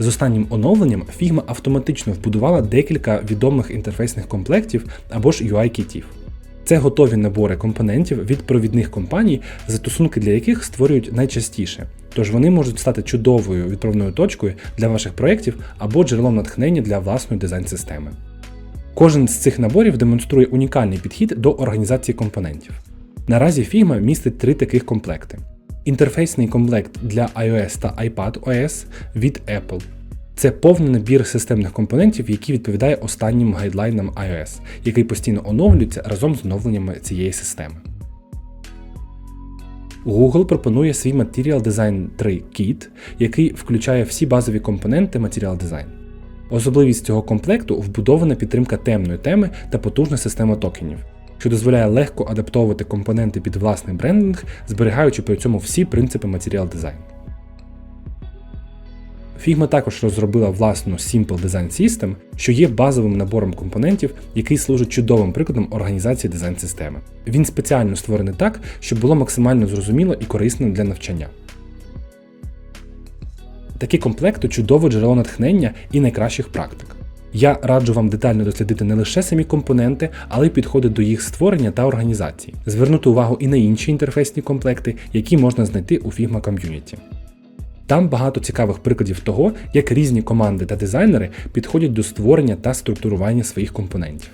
З останнім оновленням Figma автоматично вбудувала декілька відомих інтерфейсних комплектів або ж UI-кітів. Це готові набори компонентів від провідних компаній, застосунки для яких створюють найчастіше. Тож вони можуть стати чудовою відправною точкою для ваших проєктів або джерелом натхнення для власної дизайн-системи. Кожен з цих наборів демонструє унікальний підхід до організації компонентів. Наразі Figma містить три таких комплекти: інтерфейсний комплект для iOS та iPadOS від Apple. Це повний набір системних компонентів, який відповідає останнім гайдлайнам iOS, який постійно оновлюється разом з оновленнями цієї системи. Google пропонує свій Material Design 3 Kit, який включає всі базові компоненти Material Design. Особливість цього комплекту вбудована підтримка темної теми та потужна система токенів, що дозволяє легко адаптовувати компоненти під власний брендинг, зберігаючи при цьому всі принципи Material Design. Figma також розробила власну Simple Design System, що є базовим набором компонентів, який служить чудовим прикладом організації дизайн-системи. Він спеціально створений так, щоб було максимально зрозуміло і корисно для навчання. Такі комплекти чудове джерело натхнення і найкращих практик. Я раджу вам детально дослідити не лише самі компоненти, але й підходи до їх створення та організації, звернути увагу і на інші інтерфейсні комплекти, які можна знайти у Figma Community. Там багато цікавих прикладів того, як різні команди та дизайнери підходять до створення та структурування своїх компонентів.